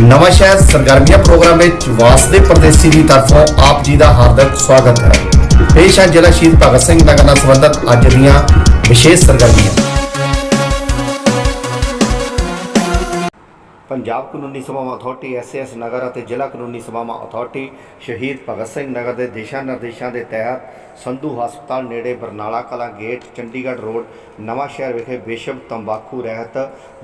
ਨਵਾਂ ਸ਼ਹਿਰ ਸਰਗਰਮੀਆਂ ਪ੍ਰੋਗਰਾਮ ਵਿੱਚ ਵਾਸਦੇ ਪਰਦੇਸੀ ਦੀ ਤਰਫੋਂ ਆਪ ਜੀ ਦਾ ਹਾਰਦਿਕ ਸਵਾਗਤ ਹੈ। ਪੇਸ਼ ਹੈ ਜ਼ਿਲ੍ਹਾ ਸ਼ਹੀਦ ਭਗਤ ਸਿੰਘ ਨਗਰ ਨਾਲ ਸੰਬੰਧਿਤ ਅੱਜ ਦੀਆਂ ਵਿਸ਼ੇਸ਼ ਸਰਗਰਮੀਆਂ। ਪੰਜਾਬ ਕਾਨੂੰਨੀ ਸੇਵਾਵਾਂ ਅਥਾਰਟੀ ਐਸਐਸ ਨਗਰ ਅਤੇ ਜ਼ਿਲ੍ਹਾ ਕਾਨੂੰਨੀ ਸੇਵਾਵਾਂ ਅਥਾਰਟੀ ਸ਼ਹੀਦ ਭਗਤ ਸਿੰਘ ਨਗਰ ਦੇ ਦਿਸ਼ਾ ਨਿਰਦੇਸ਼ਾਂ ਦੇ ਤਹਿਤ ਸੰਧੂ ਹਸਪਤਾਲ ਨੇੜੇ ਬਰਨਾਲਾ ਕਲਾਂ ਗੇਟ, ਚੰਡੀਗੜ੍ਹ ਰੋਡ ਨਵਾਂ ਸ਼ਹਿਰ ਵਿਖੇ ਵਿਸ਼ਵ ਤੰਬਾਕੂ ਰਹਿਤ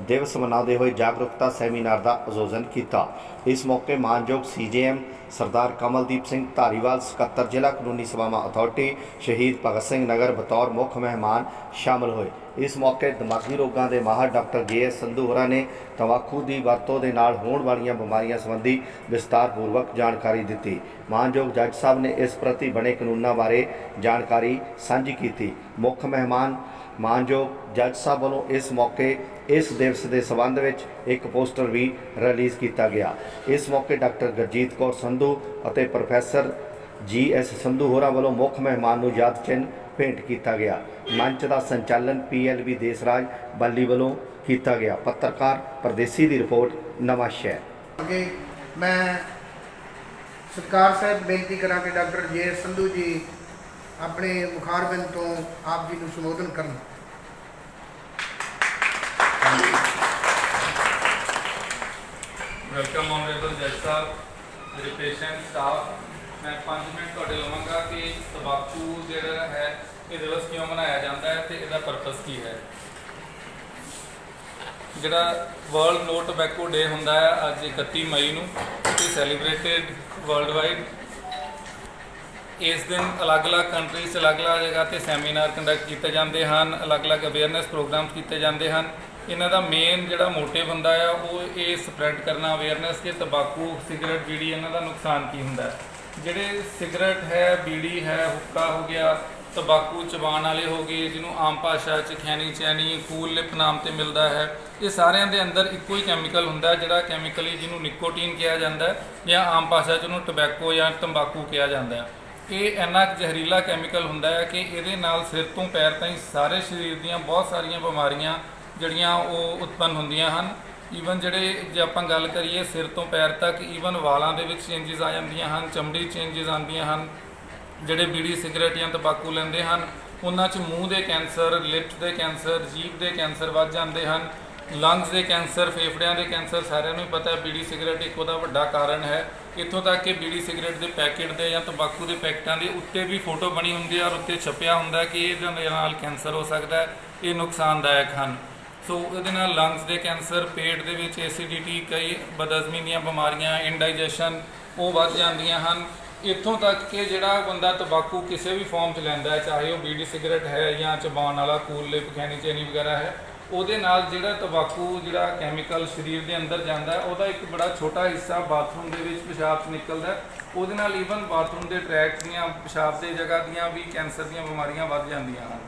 ਦਿਵਸ ਮਨਾਉਂਦੇ ਹੋਏ ਜਾਗਰੂਕਤਾ ਸੈਮੀਨਾਰ ਦਾ ਆਯੋਜਨ ਕੀਤਾ। ਇਸ ਮੌਕੇ ਮਾਨਯੋਗ ਸੀਜੀਐਮ ਸਰਦਾਰ ਕਮਲਦੀਪ ਸਿੰਘ ਧਾਰੀਵਾਲ, ਸਕੱਤਰ ਜ਼ਿਲ੍ਹਾ ਕਾਨੂੰਨੀ ਸੇਵਾਵਾਂ ਅਥਾਰਟੀ, ਸ਼ਹੀਦ ਭਗਤ ਸਿੰਘ ਨਗਰ, ਬਤੌਰ ਮੁੱਖ ਮਹਿਮਾਨ ਸ਼ਾਮਲ ਹੋਏ। ਇਸ ਮੌਕੇ ਦਿਮਾਗੀ ਰੋਗਾਂ ਦੇ ਮਾਹਰ ਡਾਕਟਰ ਜੇ ਐਸ ਸੰਧੂ ਹੋਰਾਂ ਨੇ ਤੰਬਾਕੂ ਦੀ ਵਰਤੋਂ ਦੇ ਨਾਲ ਹੋਣ ਵਾਲੀਆਂ ਬਿਮਾਰੀਆਂ ਸੰਬੰਧੀ ਵਿਸਤਾਰਪੂਰਵਕ ਜਾਣਕਾਰੀ ਦਿੱਤੀ। ਮਾਨਯੋਗ ਜੱਜ ਸਾਹਿਬ ਨੇ ਇਸ ਪ੍ਰਤੀ ਬਣੇ ਕਾਨੂੰਨਾਂ ਬਾਰੇ ਜਾਣਕਾਰੀ ਸਾਂਝੀ ਕੀਤੀ। ਮੁੱਖ ਮਹਿਮਾਨ ਮਾਨਯੋਗ ਜੱਜ ਸਾਹਿਬ ਵੱਲੋਂ ਇਸ ਮੌਕੇ ਇਸ ਦਿਵਸ ਦੇ ਸੰਬੰਧ ਵਿੱਚ ਇੱਕ ਪੋਸਟਰ ਵੀ ਰਿਲੀਜ਼ ਕੀਤਾ ਗਿਆ। ਇਸ ਮੌਕੇ ਡਾਕਟਰ ਗੁਰਜੀਤ ਕੌਰ ਸੰਧੂ ਅਤੇ ਪ੍ਰੋਫੈਸਰ ਜੀ ਐਸ ਸੰਧੂ ਹੋਰਾਂ ਵੱਲੋਂ ਮੁੱਖ ਮਹਿਮਾਨ ਨੂੰ ਯਾਦ ਚਿੰਨ੍ਹ ਭੇਂਟ ਕੀਤਾ ਗਿਆ। ਮੰਚ ਦਾ ਸੰਚਾਲਨ ਪੀਐਲਬੀ ਦੇਸਰਾਜ ਬੱਲੀ ਵੱਲੋਂ ਕੀਤਾ ਗਿਆ। ਪੱਤਰਕਾਰ ਪਰਦੇਸੀ ਦੀ ਰਿਪੋਰਟ, ਨਵਾਂ ਸ਼ਹਿਰ। ਅੱਗੇ ਮੈਂ ਸਤਿਕਾਰ ਸਾਹਿਬ ਬੇਨਤੀ ਕਰਾਂ ਕਿ ਡਾਕਟਰ ਜੇ ਸੰਧੂ ਜੀ ਆਪਣੇ ਮੁਖਾਰਬਿੰਦ ਤੋਂ ਆਪ ਜੀ ਨੂੰ ਸੰਬੋਧਨ ਕਰਨ। ਵੈਲਕਮ ਆਨਰੇਬਲ ਜੱਜ ਸਾਹਿਬ ਮੇਰੇ ਪੇਸ਼ੈਂਟ ਸਟਾਫ ਮੈਂ 5 ਮਿੰਟ ਤੁਹਾਡੇ ਲਵਾਂਗਾ ਕਿ ਤੰਬਾਕੂ ਜਿਹੜਾ ਹੈ ਇਹ ਦਿਵਸ ਕਿਉਂ ਮਨਾਇਆ ਜਾਂਦਾ ਹੈ ਤੇ ਇਹਦਾ ਪਰਪਸ ਕੀ ਹੈ। ਜਿਹੜਾ ਵਰਲਡ ਨੋ ਟੋਬੈਕੋ ਡੇ ਹੁੰਦਾ ਹੈ ਅੱਜ 31 ਮਈ ਨੂੰ, ਇਹ ਸੈਲੀਬ੍ਰੇਟਡ ਵਰਲਡ ਵਾਈਡ ਇਸ ਦਿਨ ਅਲੱਗ-ਅਲੱਗ ਕੰਟਰੀਜ਼ 'ਚ ਅਲੱਗ-ਅਲੱਗ ਜਗ੍ਹਾ ਤੇ ਸੈਮੀਨਾਰ ਕੰਡਕਟ ਕੀਤੇ ਜਾਂਦੇ ਹਨ, ਅਲੱਗ-ਅਲੱਗ ਅਵੇਅਰਨੈਸ ਪ੍ਰੋਗਰਾਮਸ ਕੀਤੇ ਜਾਂਦੇ ਹਨ। ਇਹਨਾਂ ਦਾ ਮੇਨ ਜਿਹੜਾ ਮੋਟਿਵ ਹੁੰਦਾ ਆ, ਉਹ ਇਹ ਸਪਰੈਡ ਕਰਨਾ ਅਵੇਅਰਨੈਸ ਕਿ ਤੰਬਾਕੂ ਸਿਗਰਟ ਬੀੜੀ ਇਹਨਾਂ ਦਾ ਨੁਕਸਾਨ ਕੀ ਹੁੰਦਾ। ਜਿਹੜੇ ਸਿਗਰਟ ਹੈ, ਬੀੜੀ ਹੈ, ਹੁੱਕਾ ਹੋ ਗਿਆ, ਤੰਬਾਕੂ ਚਬਾਣ ਵਾਲੇ ਹੋ ਗਏ, ਜਿਹਨੂੰ ਆਮ ਭਾਸ਼ਾ 'ਚ ਖੈਣੀ ਚੈਣੀ, ਕੂਲ ਲਿਪ ਨਾਮ ਤੇ ਮਿਲਦਾ ਹੈ, ਇਹ ਸਾਰਿਆਂ ਦੇ ਅੰਦਰ ਇੱਕੋ ਹੀ ਕੈਮੀਕਲ ਹੁੰਦਾ ਜਿਹੜਾ ਕੈਮੀਕਲੀ ਜਿਹਨੂੰ ਨਿਕੋਟੀਨ ਕਿਹਾ ਜਾਂਦਾ ਹੈ ਜਾਂ ਆਮ ਭਾਸ਼ਾ 'ਚ ਉਹਨੂੰ ਟਬੈਕੋ ਜਾਂ ਤੰਬਾਕੂ ਕਿਹਾ ਜਾਂਦਾ ਹੈ। ਇਹ ਇੰਨਾ ਜ਼ਹਿਰੀਲਾ ਕੈਮੀਕਲ ਹੁੰਦਾ ਹੈ ਕਿ ਇਹਦੇ ਨਾਲ ਸਿਰ ਤੋਂ ਪੈਰ ਤਾਈਂ ਸਾਰੇ ਸਰੀਰ ਦੀਆਂ ਬਹੁਤ ਸਾਰੀਆਂ ਬਿਮਾਰੀਆਂ ਜਿਹੜੀਆਂ ਉਹ ਉਤਪੰਨ ਹੁੰਦੀਆਂ ਹਨ। ਈਵਨ ਜਿਹੜੇ ਜੇ ਆਪਾਂ ਗੱਲ ਕਰੀਏ ਸਿਰ ਤੋਂ ਪੈਰ ਤੱਕ ਈਵਨ ਵਾਲਾਂ ਦੇ ਵਿੱਚ ਚੇਂਜਸ ਆ ਜਾਂਦੀਆਂ ਹਨ, ਚਮੜੀ ਚੇਂਜਸ ਆਉਂਦੀਆਂ ਹਨ। ਜਿਹੜੇ ਬੀੜੀ ਸਿਗਰਟ ਜਾਂ ਤੰਬਾਕੂ ਲੈਂਦੇ ਹਨ, ਉਹਨਾਂ 'ਚ ਮੂੰਹ ਦੇ ਕੈਂਸਰ ਲਿਪਸ ਦੇ ਕੈਂਸਰ, ਜੀਭ ਦੇ ਕੈਂਸਰ ਵੱਧ ਜਾਂਦੇ ਹਨ। ਲੰਗਸ ਦੇ ਕੈਂਸਰ, ਫੇਫੜਿਆਂ ਦੇ ਕੈਂਸਰ, ਸਾਰਿਆਂ ਨੂੰ ਹੀ ਪਤਾ ਹੈ, ਬੀੜੀ ਸਿਗਰਟ ਇੱਕ ਉਹਦਾ ਵੱਡਾ ਕਾਰਨ ਹੈ। ਇੱਥੋਂ ਤੱਕ ਕਿ ਬੀੜੀ ਸਿਗਰਟ ਦੇ ਪੈਕੇਟ ਦੇ ਜਾਂ ਤੰਬਾਕੂ ਦੇ ਪੈਕਟਾਂ ਦੇ ਉੱਤੇ ਵੀ ਫੋਟੋ ਬਣੀ ਹੁੰਦੀ ਹੈ ਔਰ ਉੱਤੇ ਛਪਿਆ ਹੁੰਦਾ ਹੈ ਕਿ ਇਹਦੇ ਨਾਲ ਕੈਂਸਰ ਹੋ ਸਕਦਾ ਹੈ, ਇਹ ਨੁਕਸਾਨਦਾਇਕ ਹਨ। ਸੋ ਇਹਦੇ ਨਾਲ ਲੰਗਸ ਦੇ ਕੈਂਸਰ, ਪੇਟ ਦੇ ਵਿੱਚ ਐਸਿਡਿਟੀ ਕਈ ਬਦਹਜ਼ਮੀ ਦੀਆਂ ਬਿਮਾਰੀਆਂ ਇਨਡਾਈਜੈਸ਼ਨ ਉਹ ਵੱਧ ਜਾਂਦੀਆਂ ਹਨ। ਇੱਥੋਂ ਤੱਕ ਕਿ ਜਿਹੜਾ ਬੰਦਾ ਤੰਬਾਕੂ ਕਿਸੇ ਵੀ ਫਾਰਮ 'ਚ ਲੈਂਦਾ ਹੈ, ਚਾਹੇ ਉਹ ਬੀੜੀ ਸਿਗਰਟ ਹੈ ਜਾਂ ਚਬਾਉਣ ਵਾਲਾ ਕੂਲ ਲਿਪ ਖੈਣੀ ਚੈਨੀ ਵਗੈਰਾ ਹੈ ਉਹਦੇ ਨਾਲ ਜਿਹੜਾ ਤੰਬਾਕੂ, ਜਿਹੜਾ ਕੈਮੀਕਲ ਸਰੀਰ ਦੇ ਅੰਦਰ ਜਾਂਦਾ ਉਹਦਾ ਇੱਕ ਬੜਾ ਛੋਟਾ ਹਿੱਸਾ ਬਾਥਰੂਮ ਦੇ ਵਿੱਚ ਪਿਸ਼ਾਬ 'ਚ ਨਿਕਲਦਾ ਉਹਦੇ ਨਾਲ ਈਵਨ ਬਾਥਰੂਮ ਦੇ ਟਰੈਕਟ ਦੀਆਂ, ਪਿਸ਼ਾਬ ਦੇ ਜਗ੍ਹਾ ਦੀਆਂ ਵੀ ਕੈਂਸਰ ਦੀਆਂ ਬਿਮਾਰੀਆਂ ਵੱਧ ਜਾਂਦੀਆਂ ਹਨ।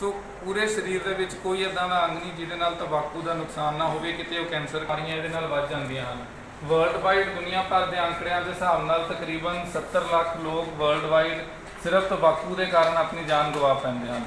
ਸੋ ਪੂਰੇ ਸਰੀਰ ਦੇ ਵਿੱਚ ਕੋਈ ਇਦਾਂ ਦਾ ਅੰਗ ਨਹੀਂ ਜਿਹਦੇ ਨਾਲ ਤੰਬਾਕੂ ਦਾ ਨੁਕਸਾਨ ਨਾ ਹੋਵੇ, ਕਿਤੇ ਉਹ ਕੈਂਸਰ ਬਿਮਾਰੀਆਂ ਇਹਦੇ ਨਾਲ ਵੱਧ ਜਾਂਦੀਆਂ ਹਨ। ਵਰਲਡ ਵਾਈਡ ਦੁਨੀਆ ਭਰ ਦੇ ਅੰਕੜਿਆਂ ਦੇ ਹਿਸਾਬ ਨਾਲ ਤਕਰੀਬਨ 70 ਲੱਖ ਲੋਕ ਵਰਲਡ ਵਾਈਡ ਸਿਰਫ ਤੰਬਾਕੂ ਦੇ ਕਾਰਨ ਆਪਣੀ ਜਾਨ ਗਵਾ ਪੈਂਦੇ ਹਨ।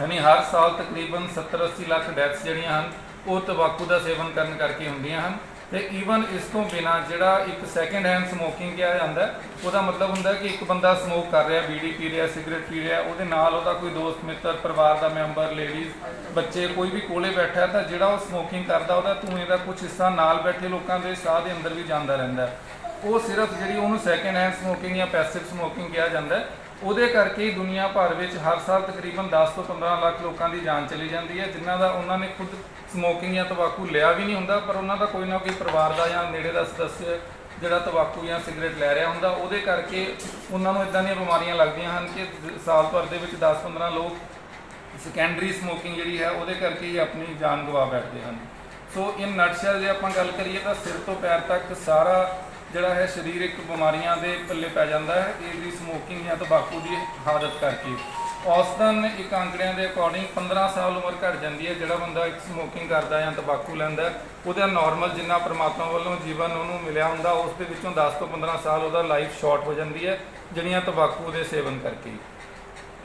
ਯਾਨੀ ਹਰ ਸਾਲ ਤਕਰੀਬਨ 70-80 ਲੱਖ ਡੈਥਸ ਜਿਹੜੀਆਂ ਹਨ, ਉਹ ਤੰਬਾਕੂ ਦਾ ਸੇਵਨ ਕਰਨ ਕਰਕੇ ਹੁੰਦੀਆਂ ਹਨ। ਤੇ ਈਵਨ ਇਸ ਤੋਂ ਬਿਨਾ ਜਿਹੜਾ ਇੱਕ ਸੈਕੰਡ ਹੈਂਡ ਸਮੋਕਿੰਗ ਕਿਹਾ ਜਾਂਦਾ ਉਹਦਾ ਮਤਲਬ ਹੁੰਦਾ ਕਿ ਇੱਕ ਬੰਦਾ ਸਮੋਕ ਕਰ ਰਿਹਾ, ਬੀੜੀ ਪੀ ਰਿਹਾ ਸਿਗਰਟ ਪੀ ਰਿਹਾ, ਉਹਦੇ ਨਾਲ ਉਹਦਾ ਕੋਈ ਦੋਸਤ, ਮਿੱਤਰ, ਪਰਿਵਾਰ ਦਾ ਮੈਂਬਰ ਲੇਡੀਜ਼ ਬੱਚੇ, ਕੋਈ ਵੀ ਕੋਲੇ ਬੈਠਾ ਤਾਂ ਜਿਹੜਾ ਉਹ ਸਮੋਕਿੰਗ ਕਰਦਾ, ਉਹਦਾ ਧੂਏ ਦਾ ਕੁਝ ਹਿੱਸਾ ਨਾਲ ਬੈਠੇ ਲੋਕਾਂ ਦੇ ਸਾਹ ਦੇ ਅੰਦਰ ਵੀ ਜਾਂਦਾ ਰਹਿੰਦਾ ਉਹ ਸਿਰਫ ਜਿਹੜੀ ਉਹਨੂੰ ਸੈਕੰਡ ਹੈਂਡ ਸਮੋਕਿੰਗ ਜਾਂ ਪੈਸਿਵ ਸਮੋਕਿੰਗ ਕਿਹਾ ਜਾਂਦਾ ਉਹਦੇ ਕਰਕੇ ਹੀ ਦੁਨੀਆ ਭਰ ਵਿੱਚ ਹਰ ਸਾਲ ਤਕਰੀਬਨ 10 ਤੋਂ 15 ਲੱਖ ਲੋਕਾਂ ਦੀ ਜਾਨ ਚਲੀ ਜਾਂਦੀ ਹੈ, ਜਿਨ੍ਹਾਂ ਦਾ ਉਹਨਾਂ ਨੇ ਖੁਦ ਸਮੋਕਿੰਗ ਜਾਂ ਤੰਬਾਕੂ ਲਿਆ ਵੀ ਨਹੀਂ ਹੁੰਦਾ, ਪਰ ਉਹਨਾਂ ਦਾ ਕੋਈ ਨਾ ਕੋਈ ਪਰਿਵਾਰ ਦਾ ਜਾਂ ਨੇੜੇ ਦਾ ਸਦੱਸਿਆ ਜਿਹੜਾ ਤੰਬਾਕੂ ਜਾਂ ਸਿਗਰਟ ਲੈ ਰਿਹਾ ਹੁੰਦਾ, ਉਹਦੇ ਕਰਕੇ ਉਹਨਾਂ ਨੂੰ ਇਦਾਂ ਦੀਆਂ ਬਿਮਾਰੀਆਂ ਲੱਗਦੀਆਂ ਹਨ ਕਿ ਸਾਲ ਭਰ ਦੇ ਵਿੱਚ 10-15 ਲੋਕ ਸੈਕੰਡਰੀ ਸਮੋਕਿੰਗ ਜਿਹੜੀ ਹੈ, ਉਹਦੇ ਕਰਕੇ ਹੀ ਆਪਣੀ ਜਾਨ ਗਵਾ ਬੈਠਦੇ ਹਨ। ਸੋ ਇਨ ਨਟਸ਼ੈਲ ਜੇ ਆਪਾਂ ਗੱਲ ਕਰੀਏ ਤਾਂ ਸਿਰ ਤੋਂ ਪੈਰ ਤੱਕ ਸਾਰਾ ਜਿਹੜਾ ਹੈ ਸਰੀਰਕ ਬਿਮਾਰੀਆਂ ਦੇ ਪੱਲੇ ਪੈ ਜਾਂਦਾ ਹੈ, ਇਹਦੀ ਸਮੋਕਿੰਗ ਜਾਂ ਤੰਬਾਕੂ ਦੀ ਆਦਤ ਕਰਕੇ। ਔਸਤਨ ਇੱਕ ਅੰਕੜਿਆਂ ਦੇ ਅਕੋਰਡਿੰਗ 15 ਸਾਲ ਉਮਰ ਘਟ ਜਾਂਦੀ ਹੈ, ਜਿਹੜਾ ਬੰਦਾ ਇੱਕ ਸਮੋਕਿੰਗ ਕਰਦਾ ਜਾਂ ਤੰਬਾਕੂ ਲੈਂਦਾ ਉਹਦਾ ਨਾਰਮਲ ਜਿੰਨਾ ਪ੍ਰਮਾਤਮਾ ਵੱਲੋਂ ਜੀਵਨ ਉਹਨੂੰ ਮਿਲਿਆ ਹੁੰਦਾ, ਉਸ ਦੇ ਵਿੱਚੋਂ 10 ਤੋਂ 15 ਸਾਲ ਉਹਦਾ ਲਾਈਫ ਸ਼ਾਰਟ ਹੋ ਜਾਂਦੀ ਹੈ, ਜਿਹੜੀਆਂ ਤੰਬਾਕੂ ਦੇ ਸੇਵਨ ਕਰਕੇ।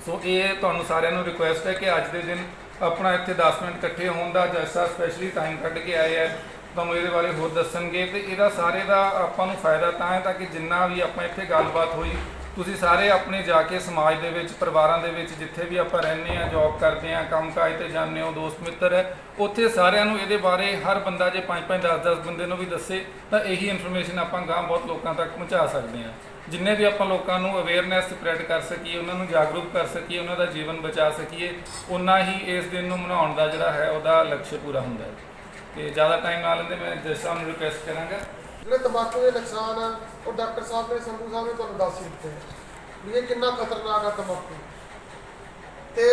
ਸੋ ਇਹ ਤੁਹਾਨੂੰ ਸਾਰਿਆਂ ਨੂੰ ਰਿਕੁਐਸਟ ਹੈ ਕਿ ਅੱਜ ਦੇ ਦਿਨ ਆਪਣਾ ਇੱਥੇ 10 ਮਿੰਟ ਇਕੱਠੇ ਹੋਣ ਦਾ ਜੈਸਾ ਸਪੈਸ਼ਲੀ ਟਾਈਮ ਕੱਢ ਕੇ ਆਏ ਹੈ ਤੁਹਾਨੂੰ ਇਹਦੇ ਬਾਰੇ ਹੋਰ ਦੱਸਣਗੇ ਤੇ ਇਹਦਾ ਸਾਰੇ ਦਾ ਆਪਾਂ ਨੂੰ ਫਾਇਦਾ ਤਾਂ ਹੈ ਤਾਂ ਕਿ ਜਿੰਨਾ ਵੀ ਆਪਾਂ ਇੱਥੇ ਗੱਲਬਾਤ ਹੋਈ, ਤੁਸੀਂ ਸਾਰੇ ਆਪਣੇ ਜਾ ਕੇ ਸਮਾਜ ਦੇ ਵਿੱਚ, ਪਰਿਵਾਰਾਂ ਦੇ ਵਿੱਚ ਜਿੱਥੇ ਵੀ ਆਪਾਂ ਰਹਿੰਦੇ ਆ ਜੌਬ ਕਰਦੇ ਆ ਕੰਮਕਾਜ ਤੇ ਜਾਂਦੇ ਹੋ ਦੋਸਤ ਮਿੱਤਰ ਹੈ, ਉੱਥੇ ਸਾਰਿਆਂ ਨੂੰ ਇਹਦੇ ਬਾਰੇ ਹਰ ਬੰਦਾ ਜੇ 5-5 10-10 ਬੰਦੇ ਨੂੰ ਵੀ ਦੱਸੇ, ਤਾਂ ਇਹੀ ਇਨਫੋਰਮੇਸ਼ਨ ਆਪਾਂ ਗਾਂ ਬਹੁਤ ਲੋਕਾਂ ਤੱਕ ਪਹੁੰਚਾ ਸਕਦੇ ਆ ਜਿੰਨੇ ਵੀ ਆਪਾਂ ਲੋਕਾਂ ਨੂੰ ਅਵੇਅਰਨੈਸ ਸਪਰੈਡ ਕਰ ਸਕੀਏ, ਉਹਨਾਂ ਨੂੰ ਜਾਗਰੂਕ ਕਰ ਸਕੀਏ, ਉਹਨਾਂ ਦਾ ਜੀਵਨ ਬਚਾ ਸਕੀਏ ਉਨਾ ਹੀ ਇਸ ਦਿਨ ਨੂੰ ਮਨਾਉਣ ਦਾ ਜਿਹੜਾ ਹੈ, ਉਹਦਾ ਲਕਸ਼ ਪੂਰਾ ਹੁੰਦਾ ਹੈ। ਤੇ ਜ਼ਿਆਦਾ ਟਾਈਮ ਨਾ ਲੈਂਦੇ, ਮੈਂ ਜੱਜ ਸਾਹਿਬ ਨੂੰ ਰਿਕੁਐਸਟ ਕਰਾਂਗਾ। ਜਿਹੜੇ ਤੰਬਾਕੂ ਦੇ ਨੁਕਸਾਨ ਆ, ਉਹ ਡਾਕਟਰ ਸਾਹਿਬ ਨੇ, ਸੰਧੂ ਸਾਹਿਬ ਨੇ ਤੁਹਾਨੂੰ ਦੱਸ ਹੀ ਦਿੱਤੇ ਵੀ ਇਹ ਕਿੰਨਾ ਖਤਰਨਾਕ ਆ ਤੰਬਾਕੂ। ਤੇ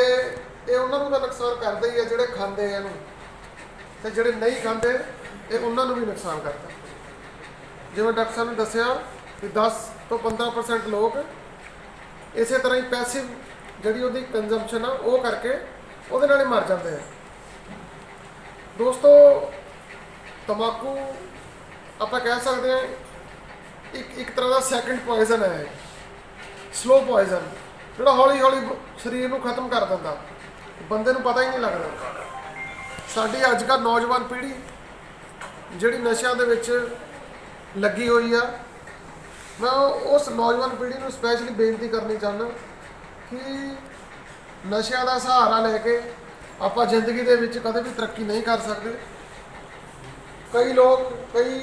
ਇਹ ਉਹਨਾਂ ਨੂੰ ਤਾਂ ਨੁਕਸਾਨ ਕਰਦਾ ਹੀ ਆ, ਜਿਹੜੇ ਖਾਂਦੇ ਆ ਇਹਨੂੰ। ਤੇ ਜਿਹੜੇ ਨਹੀਂ ਖਾਂਦੇ, ਇਹ ਉਹਨਾਂ ਨੂੰ ਵੀ ਨੁਕਸਾਨ ਕਰਦਾ। ਜਿਵੇਂ ਡਾਕਟਰ ਸਾਹਿਬ ਨੇ ਦੱਸਿਆ ਕਿ 10 ਤੋਂ 15% ਲੋਕ ਇਸੇ ਤਰ੍ਹਾਂ ਹੀ ਪੈਸਿਵ ਜਿਹੜੀ ਉਹਦੀ ਕੰਜ਼ੰਪਸ਼ਨ ਆ, ਉਹ ਕਰਕੇ ਉਹਦੇ ਨਾਲ ਹੀ ਮਰ ਜਾਂਦੇ ਆ। ਦੋਸਤੋ, ਤੰਬਾਕੂ ਆਪਾਂ ਕਹਿ ਸਕਦੇ ਹਾਂ, ਇੱਕ ਇੱਕ ਤਰ੍ਹਾਂ ਦਾ ਸੈਕੰਡ ਪੋਇਜ਼ਨ ਹੈ ਸਲੋ ਪੋਇਜ਼ਨ ਜਿਹੜਾ ਹੌਲੀ ਹੌਲੀ ਸਰੀਰ ਨੂੰ ਖਤਮ ਕਰ ਦਿੰਦਾ। ਬੰਦੇ ਨੂੰ ਪਤਾ ਹੀ ਨਹੀਂ ਲੱਗਦਾ। ਸਾਡੀ ਅੱਜ ਕੱਲ੍ਹ ਨੌਜਵਾਨ ਪੀੜ੍ਹੀ, ਜਿਹੜੀ ਨਸ਼ਿਆਂ ਦੇ ਵਿੱਚ ਲੱਗੀ ਹੋਈ ਆ, ਮੈਂ ਉਹ- ਉਸ ਨੌਜਵਾਨ ਪੀੜ੍ਹੀ ਨੂੰ ਸਪੈਸ਼ਲੀ ਬੇਨਤੀ ਕਰਨੀ ਚਾਹੁੰਦਾ ਕਿ ਨਸ਼ਿਆਂ ਦਾ ਸਹਾਰਾ ਲੈ ਕੇ ਆਪਾਂ ਜ਼ਿੰਦਗੀ ਦੇ ਵਿੱਚ ਕਦੇ ਵੀ ਤਰੱਕੀ ਨਹੀਂ ਕਰ ਸਕਦੇ। ਕਈ ਲੋਕ, ਕਈ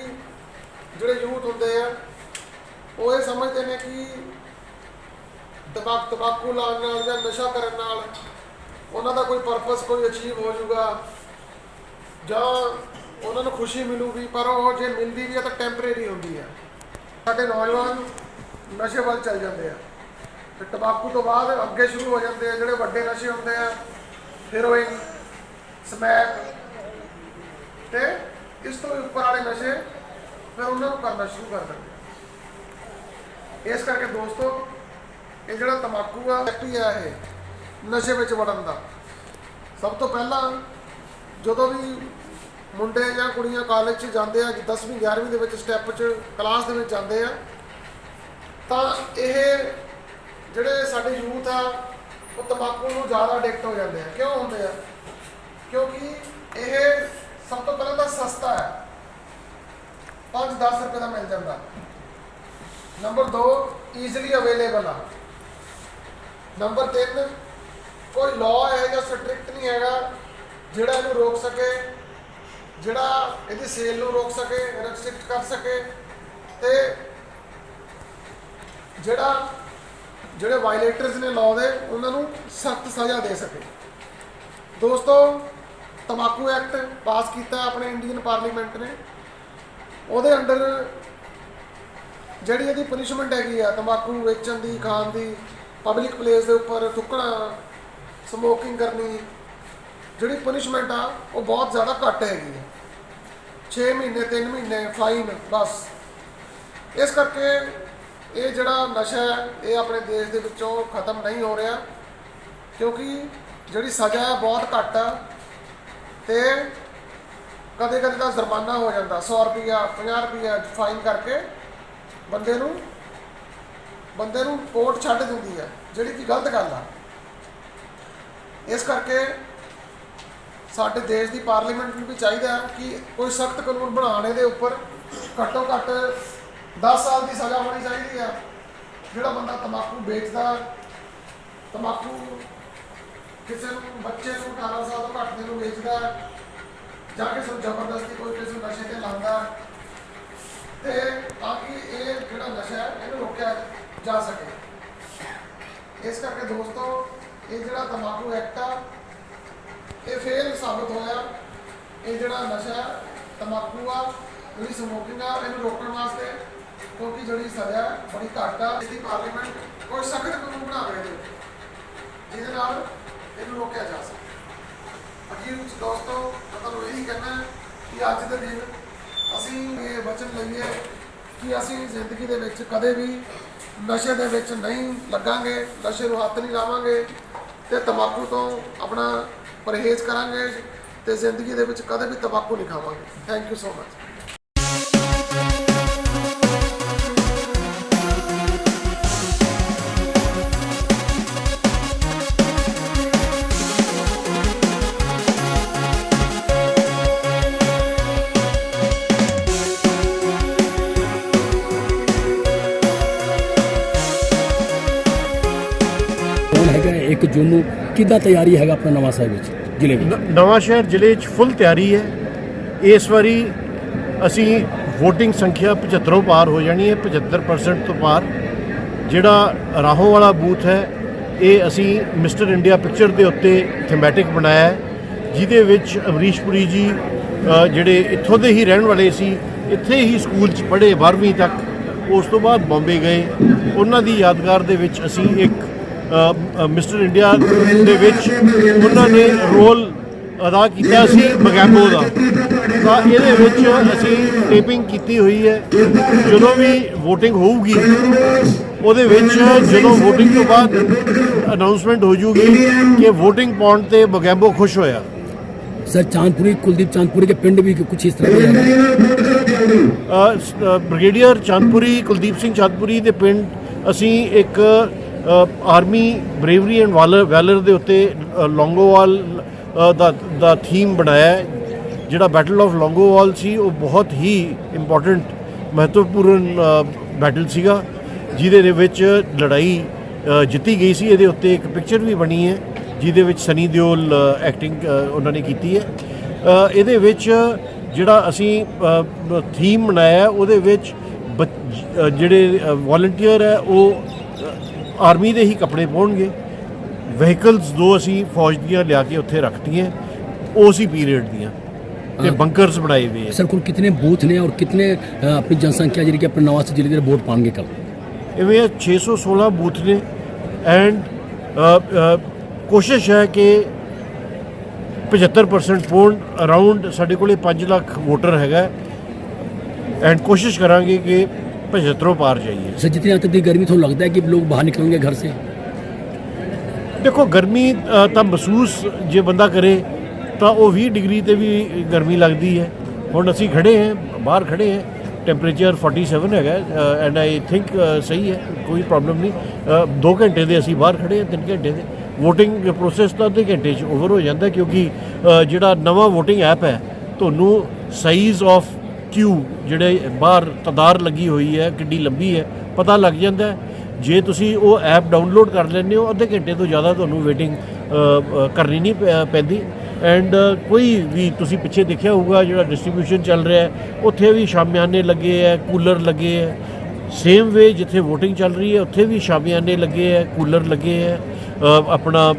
ਜਿਹੜੇ ਯੂਥ ਹੁੰਦੇ ਆ, ਉਹ ਇਹ ਸਮਝਦੇ ਨੇ ਕਿ ਤਬਾਕ ਤਬਾਕੂ ਲਾਉਣ ਨਾਲ ਜਾਂ ਨਸ਼ਾ ਕਰਨ ਨਾਲ ਉਹਨਾਂ ਦਾ ਕੋਈ ਪਰਪਸ ਕੋਈ ਅਚੀਵ ਹੋ ਜਾਊਗਾ। ਜਾਂ ਉਹਨਾਂ ਨੂੰ ਖੁਸ਼ੀ ਮਿਲੂਗੀ, ਪਰ ਉਹ ਜੇ ਮਿਲਦੀ ਵੀ ਹੈ ਤਾਂ ਟੈਂਪਰੇਰੀ ਹੁੰਦੀ ਹੈ ਸਾਡੇ ਨੌਜਵਾਨ ਨਸ਼ੇ ਵੱਲ ਚੱਲ ਜਾਂਦੇ ਆ। ਤੇ ਤਬਾਕੂ ਤੋਂ ਬਾਅਦ ਅੱਗੇ ਸ਼ੁਰੂ ਹੋ ਜਾਂਦੇ ਆ, ਜਿਹੜੇ ਵੱਡੇ ਨਸ਼ੇ ਹੁੰਦੇ ਆ ਹੈਰੋਇਨ ਸਮੈਕ ਤੇ ਇਸ ਤੋਂ ਵੀ ਉੱਪਰ ਵਾਲੇ ਨਸ਼ੇ ਫਿਰ ਉਹਨਾਂ ਨੂੰ ਕਰਨਾ ਸ਼ੁਰੂ ਕਰ ਦਿੰਦੇ ਇਸ ਕਰਕੇ ਦੋਸਤੋ, ਇਹ ਜਿਹੜਾ ਤਮਾਕੂ ਆ ਫੈਕਟਰੀ ਆ ਇਹ ਨਸ਼ੇ ਵਿੱਚ ਵੜਨ ਦਾ। ਸਭ ਤੋਂ ਪਹਿਲਾਂ ਜਦੋਂ ਵੀ ਮੁੰਡੇ ਜਾਂ ਕੁੜੀਆਂ ਕਾਲਜ 'ਚ ਜਾਂਦੇ ਆ 10ਵੀਂ 11ਵੀਂ ਦੇ ਵਿੱਚ ਸਟੈਪ 'ਚ ਕਲਾਸ ਦੇ ਵਿੱਚ ਜਾਂਦੇ ਆ, ਤਾਂ ਇਹ ਜਿਹੜੇ ਸਾਡੇ ਯੂਥ ਆ ਉਹ ਤਮਾਕੂ ਨੂੰ ਜ਼ਿਆਦਾ ਐਡਿਕਟ ਹੋ ਜਾਂਦੇ ਆ। ਕਿਉਂ ਹੁੰਦੇ ਆ? ਕਿਉਂਕਿ ਇਹ ਸਭ ਤੋਂ ਪਹਿਲਾਂ ਤਾਂ ਸਸਤਾ ਹੈ। 5-10 ਰੁਪਏ ਦਾ ਮਿਲ ਜਾਂਦਾ। ਨੰਬਰ 2 ਈਜ਼ੀਲੀ ਅਵੇਲੇਬਲ ਆ। ਨੰਬਰ 3 ਕੋਈ ਲਾਅ ਹੈ ਜਾਂ ਸਟ੍ਰਿਕਟ ਨਹੀਂ ਹੈਗਾ, ਜਿਹੜਾ ਇਹਨੂੰ ਰੋਕ ਸਕੇ, ਜਿਹੜਾ ਇਹਦੀ ਸੇਲ ਨੂੰ ਰੋਕ ਸਕੇ ਰੈਸਟ੍ਰਿਕਟ ਕਰ ਸਕੇ ਤੇ ਜਿਹੜਾ ਜਿਹੜੇ ਵਾਇਲੇਟਰਸ ਨੇ ਲਾਅ ਦੇ, ਉਹਨਾਂ ਨੂੰ ਸਖਤ ਸਜ਼ਾ ਦੇ ਸਕੇ। ਦੋਸਤੋ ਤਮਾਕੂ ਐਕਟ ਪਾਸ ਕੀਤਾ ਆਪਣੇ ਇੰਡੀਅਨ ਪਾਰਲੀਮੈਂਟ ਨੇ। ਉਹਦੇ ਅੰਦਰ ਜਿਹੜੀ ਇਹਦੀ ਪਨਿਸ਼ਮੈਂਟ ਹੈਗੀ ਆ, ਤੰਬਾਕੂ ਵੇਚਣ ਦੀ, ਖਾਣ ਦੀ ਪਬਲਿਕ ਪਲੇਸ ਦੇ ਉੱਪਰ ਥੁੱਕਣਾ ਸਮੋਕਿੰਗ ਕਰਨੀ, ਜਿਹੜੀ ਪਨਿਸ਼ਮੈਂਟ ਆ, ਉਹ ਬਹੁਤ ਜ਼ਿਆਦਾ ਘੱਟ ਹੈਗੀ ਆ। 6 ਮਹੀਨੇ 3 ਮਹੀਨੇ ਫਾਈਨ ਬਸ। ਇਸ ਕਰਕੇ ਇਹ ਜਿਹੜਾ ਨਸ਼ਾ ਹੈ, ਇਹ ਆਪਣੇ ਦੇਸ਼ ਦੇ ਵਿੱਚੋਂ ਖਤਮ ਨਹੀਂ ਹੋ ਰਿਹਾ। ਕਿਉਂਕਿ ਜਿਹੜੀ ਸਜ਼ਾ ਹੈ ਬਹੁਤ ਘੱਟ ਆ ਤੇ ਕਦੇ ਕਦੇ ਤਾਂ ਜੁਰਮਾਨਾ ਹੋ ਜਾਂਦਾ। 100 ਰੁਪਿਆ 50 ਰੁਪਿਆ ਫਾਈਨ ਕਰਕੇ ਬੰਦੇ ਨੂੰ ਬੰਦੇ ਨੂੰ ਕੋਰਟ ਛੱਡ ਦਿੰਦੀ ਹੈ, ਜਿਹੜੀ ਕਿ ਗਲਤ ਗੱਲ ਆ। ਇਸ ਕਰਕੇ ਸਾਡੇ ਦੇਸ਼ ਦੀ ਪਾਰਲੀਮੈਂਟ ਨੂੰ ਵੀ ਚਾਹੀਦਾ ਕਿ ਕੋਈ ਸਖਤ ਕਾਨੂੰਨ ਬਣਾਉਣੇ ਦੇ ਉੱਪਰ ਘੱਟੋ ਘੱਟ 10 ਸਾਲ ਦੀ ਸਜ਼ਾ ਹੋਣੀ ਚਾਹੀਦੀ ਆ। ਜਿਹੜਾ ਬੰਦਾ ਤਮਾਕੂ ਵੇਚਦਾ ਤਮਾਕੂ ਕਿਸੇ ਨੂੰ ਬੱਚੇ ਨੂੰ 18 ਸਾਲ ਤੋਂ ਘੱਟ ਦੇ ਨੂੰ ਵੇਚਦਾ ਜਾਂ ਕਿਸੇ ਨੂੰ ਜ਼ਬਰਦਸਤੀ ਕੋਈ ਕਿਸੇ ਨੂੰ ਨਸ਼ੇ ਤੇ ਲਾਉਂਦਾ ਤੇ ਤਾਂ ਕਿ ਇਹ ਜਿਹੜਾ ਨਸ਼ਾ ਹੈ ਇਹਨੂੰ ਰੋਕਿਆ ਜਾ ਸਕੇ। ਇਸ ਕਰਕੇ ਦੋਸਤੋ ਇਹ ਜਿਹੜਾ ਤਮਾਕੂ ਐਕਟ ਆ ਇਹ ਫੇਲ ਸਾਬਤ ਹੋਇਆ। ਇਹ ਜਿਹੜਾ ਨਸ਼ਾ ਹੈ, ਤਮਾਕੂ ਆ ਜਿਹੜੀ ਸਮੋਕਿੰਗ ਆ ਇਹਨੂੰ ਰੋਕਣ ਵਾਸਤੇ ਕਿਉਂਕਿ ਜਿਹੜੀ ਸਜ਼ਾ ਬੜੀ ਘੱਟ ਆ ਇਹਦੀ ਪਾਰਲੀਮੈਂਟ ਕੋਈ ਸਖਤ ਕਾਨੂੰਨ ਬਣਾਵੇ ਇਹਦੇ ਉੱਤੇ, ਜਿਹਦੇ ਨਾਲ ਇਹਨੂੰ ਰੋਕਿਆ ਜਾ ਸਕੇ। ਅਖੀਰ ਵਿੱਚ ਦੋਸਤੋ ਮੈਂ ਤੁਹਾਨੂੰ ਇਹੀ ਕਹਿਣਾ ਕਿ ਅੱਜ ਦੇ ਦਿਨ ਅਸੀਂ ਇਹ ਵਚਨ ਲਈਏ ਕਿ ਅਸੀਂ ਜ਼ਿੰਦਗੀ ਦੇ ਵਿੱਚ ਕਦੇ ਵੀ ਨਸ਼ੇ ਦੇ ਵਿੱਚ ਨਹੀਂ ਲੱਗਾਂਗੇ ਨਸ਼ੇ ਨੂੰ ਹੱਥ ਨਹੀਂ ਲਾਵਾਂਗੇ ਤੇ ਤੰਬਾਕੂ ਤੋਂ ਆਪਣਾ ਪਰਹੇਜ਼ ਕਰਾਂਗੇ ਤੇ ਜ਼ਿੰਦਗੀ ਦੇ ਵਿੱਚ ਕਦੇ ਵੀ ਤੰਬਾਕੂ ਨਹੀਂ ਖਾਵਾਂਗੇ। ਥੈਂਕ ਯੂ ਸੋ ਮਚ ਜੂਨ ਨੂੰ ਕਿੱਦਾਂ ਤਿਆਰੀ ਹੈਗਾ ਆਪਣਾ ਨਵਾਂ ਸਾਹਿਬ ਵਿੱਚ, ਜ਼ਿਲ੍ਹੇ ਵਿੱਚ? ਨ- ਨਵਾਂ ਸ਼ਹਿਰ ਜ਼ਿਲ੍ਹੇ 'ਚ ਫੁੱਲ ਤਿਆਰੀ ਹੈ। ਇਸ ਵਾਰੀ ਅਸੀਂ VOTING ਸੰਖਿਆ 75 ਪਾਰ ਹੋ ਜਾਣੀ ਹੈ 75% ਤੋਂ ਪਾਰ। ਜਿਹੜਾ ਰਾਹੋਂ ਵਾਲਾ ਬੂਥ ਹੈ, ਇਹ ਅਸੀਂ ਮਿਸਟਰ ਇੰਡੀਆ ਪਿਕਚਰ ਦੇ ਉੱਤੇ ਥੀਮੈਟਿਕ ਬਣਾਇਆ ਹੈ, ਜਿਹਦੇ ਵਿੱਚ ਅਮਰੀਸ਼ ਪੁਰੀ ਜੀ ਜਿਹੜੇ ਇੱਥੋਂ ਦੇ ਹੀ ਰਹਿਣ ਵਾਲੇ ਸੀ, ਇੱਥੇ ਹੀ ਸਕੂਲ 'ਚ ਪੜ੍ਹੇ 12ਵੀਂ ਤੱਕ, ਉਸ ਤੋਂ ਬਾਅਦ ਬੰਬੇ ਗਏ। ਉਹਨਾਂ ਦੀ ਯਾਦਗਾਰ ਦੇ ਵਿੱਚ ਅਸੀਂ ਇੱਕ ਮਿਸਟਰ ਇੰਡੀਆ ਦੇ ਵਿੱਚ ਉਹਨਾਂ ਨੇ ਰੋਲ ਅਦਾ ਕੀਤਾ ਸੀ ਮਗੈਂਬੋ ਦਾ ਤਾਂ ਇਹਦੇ ਵਿੱਚ ਅਸੀਂ ਟੇਪਿੰਗ ਕੀਤੀ ਹੋਈ ਹੈ ਜਦੋਂ ਵੀ VOTING ਹੋਊਗੀ ਉਹਦੇ ਵਿੱਚ ਜਦੋਂ VOTING ਤੋਂ ਬਾਅਦ ਅਨਾਉਂਸਮੈਂਟ ਹੋ ਜੂਗੀ ਕਿ VOTING ਪਾਉਣ ਤੇ ਮਗੈਂਬੋ ਖੁਸ਼ ਹੋਇਆ सर चांदपुरी कुलदीप चांदपुरी के पिंड भी कुछ इस तरह का है ਅ, ਸ- ਅ, ਬ੍ਰਿਗੇਡੀਅਰ ਚਾਂਦਪੁਰੀ ਕੁਲਦੀਪ ਸਿੰਘ ਚਾਂਦਪੁਰੀ ਦੇ ਪਿੰਡ ਅਸੀਂ ਇੱਕ ਅ, ਆਰਮੀ ਬਰੇਵਰੀ ਐਂਡ ਵਾਲਰ ਵੈਲਰ ਦੇ ਉੱਤੇ ਲੌਂਗੋਵਾਲ ਦਾ ਦਾ ਥੀਮ ਬਣਾਇਆ ਜਿਹੜਾ ਬੈਟਲ ਆਫ ਲੌਂਗੋਵਾਲ ਸੀ, ਉਹ ਬਹੁਤ ਹੀ ਇੰਪੋਰਟੈਂਟ ਮਹੱਤਵਪੂਰਨ ਬੈਟਲ ਸੀਗਾ, ਜਿਹਦੇ ਦੇ ਵਿੱਚ ਲੜਾਈ ਜਿੱਤੀ ਗਈ ਸੀ। ਇਹਦੇ ਉੱਤੇ ਇੱਕ ਪਿਕਚਰ ਵੀ ਬਣੀ ਹੈ, ਜਿਹਦੇ ਵਿੱਚ ਸਨੀ ਦਿਓਲ ਐਕਟਿੰਗ ਉਹਨਾਂ ਨੇ ਕੀਤੀ ਹੈ। ਇਹਦੇ ਵਿੱਚ ਜਿਹੜਾ ਅਸੀਂ ਥੀਮ ਬਣਾਇਆ, ਉਹਦੇ ਵਿੱਚ ਬੱਚ- ਜਿਹੜੇ ਵੋਲੰਟੀਅਰ ਹੈ, ਉਹ ਆਰਮੀ ਦੇ ਹੀ ਕੱਪੜੇ ਪਾਉਣਗੇ। ਵਹੀਕਲਸ ਦੋ ਅਸੀਂ ਫੌਜ ਦੀਆਂ ਲਿਆ ਕੇ ਉੱਥੇ ਰੱਖਤੀਆਂ ਉਸੇ ਪੀਰੀਅਡ ਦੀਆਂ। ਤੇ ਬੰਕਰਸ ਬਣਾਏ ਹੋਏ ਆ। ਸਰ ਕੋਲ ਕਿੰਨੇ ਬੂਥ ਨੇ ਔਰ ਕਿੰਨੇ ਆਪਣੀ ਜਨਸੰਖਿਆ ਜਿਹੜੀ ਕਿ ਆਪਣੇ ਨਵਾਂ ਜ਼ਿਲ੍ਹੇ ਦੇ ਵੋਟ ਪਾਣਗੇ ਕੱਲ ਇਵੇਂ 616 ਬੂਥ ਨੇ। ਐਂਡ ਕੋਸ਼ਿਸ਼ ਹੈ ਕਿ 75% ਪੋਲ ਅਰਾਊਂਡ ਸਾਡੇ ਕੋਲੇ 5 ਲੱਖ ਵੋਟਰ ਹੈਗਾ। ਐਂਡ ਕੋਸ਼ਿਸ਼ ਕਰਾਂਗੇ ਕਿ 75 ਪਾਰ ਜਾਈਏ सर जितनी आती गर्मी तो लगता है कि लोग बाहर निकलेंगे घर से ਦੇਖੋ ਗਰਮੀ ਅ, ਤਾਂ ਮਹਿਸੂਸ ਜੇ ਬੰਦਾ ਕਰੇ ਤਾਂ ਉਹ 20 ਡਿਗਰੀ ਤੇ ਵੀ ਗਰਮੀ ਲੱਗਦੀ ਹੈ ਹੁਣ ਅਸੀਂ ਖੜੇ ਹਾਂ ਬਾਹਰ ਖੜੇ ਹਾਂ ਟੈਂਪਰੇਚਰ 47 ਹੈਗਾ ਐਂਡ ਆਈ ਥਿੰਕ ਸਹੀ ਹੈ ਕੋਈ ਪ੍ਰੋਬਲਮ ਨਹੀਂ 2 ਘੰਟੇ ਦੇ ਅਸੀਂ ਬਾਹਰ ਖੜੇ ਹਾਂ 3 ਘੰਟੇ ਦੇ VOTING ਪ੍ਰੋਸੈਸ ਤਾਂ ਅੱਧੇ ਘੰਟੇ 'ਚ ਓਵਰ ਹੋ ਜਾਂਦਾ ਕਿਉਂਕਿ ਅ, ਜਿਹੜਾ ਨਵਾਂ VOTING ਐਪ ਹੈ ਤੁਹਾਨੂੰ ਸਾਈਜ਼ ਆਫ ਕਿਊ ਜਿਹੜੇ ਬਾਹਰ ਤਦਾਰ ਲੱਗੀ ਹੋਈ ਹੈ, ਕਿੱਡੀ ਲੰਬੀ ਹੈ, ਪਤਾ ਲੱਗ ਜਾਂਦਾ ਜੇ ਤੁਸੀਂ ਉਹ ਐਪ ਡਾਊਨਲੋਡ ਕਰ ਲੈਂਦੇ ਹੋ, ਅੱਧੇ ਘੰਟੇ ਤੋਂ ਜ਼ਿਆਦਾ ਤੁਹਾਨੂੰ ਵੇਟਿੰਗ ਕਰਨੀ ਨਹੀਂ ਪੈ- ਪੈਂਦੀ। ਐਂਡ ਕੋਈ ਵੀ ਤੁਸੀਂ ਪਿੱਛੇ ਦੇਖਿਆ ਹੋਊਗਾ ਜਿਹੜਾ ਡਿਸਟ੍ਰੀਬਿਊਸ਼ਨ ਚੱਲ ਰਿਹਾ ਉੱਥੇ ਵੀ ਸ਼ਾਮਿਆਨੇ ਲੱਗੇ ਹੈ, ਕੂਲਰ ਲੱਗੇ ਹੈ। ਸੇਮ ਵੇ ਜਿੱਥੇ VOTING ਚੱਲ ਰਹੀ ਹੈ, ਉੱਥੇ ਵੀ ਸ਼ਾਮਿਆਨੇ ਲੱਗੇ ਹੈ, ਕੂਲਰ ਲੱਗੇ ਹੈ। ਆਪਣਾ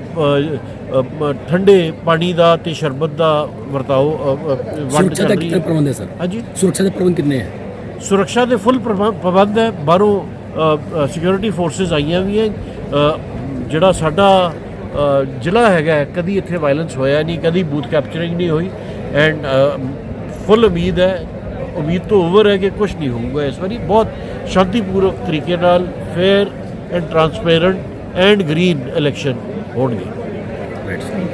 ਠੰਡੇ ਪਾਣੀ ਦਾ ਤੇ ਸ਼ਰਬਤ ਦਾ ਵਰਤਾਓ ਵੰਡ ਕਰ ਰਹੀ ਸਰ? ਹਾਂਜੀ? ਸੁਰੱਖਿਆ ਦੇ ਪ੍ਰਬੰਧ ਕਿੰਨੇ ਹੈ? ਸੁਰੱਖਿਆ ਦੇ ਫੁੱਲ ਪ੍ਰਬੰਧ ਹੈ। ਬਾਹਰੋਂ ਸਿਕਿਉਰਿਟੀ ਫੋਰਸਸ ਆਈਆਂ ਵੀ ਹੈ। ਜਿਹੜਾ ਸਾਡਾ ਜ਼ਿਲ੍ਹਾ ਹੈਗਾ ਕਦੀ ਇੱਥੇ ਵਾਇਲੈਂਸ ਹੋਇਆ ਨਹੀਂ ਕਦੀ ਬੂਥ ਕੈਪਚਰਿੰਗ ਨਹੀਂ ਹੋਈ। ਐਂਡ ਫੁੱਲ ਉਮੀਦ ਹੈ ਉਮੀਦ ਤੋਂ ਓਵਰ ਹੈ ਕਿ ਕੁਝ ਨਹੀਂ ਹੋਊਗਾ ਇਸ ਵਾਰੀ। ਬਹੁਤ ਸ਼ਾਂਤੀਪੂਰਵਕ ਤਰੀਕੇ ਨਾਲ fair and transparent and green election होंगे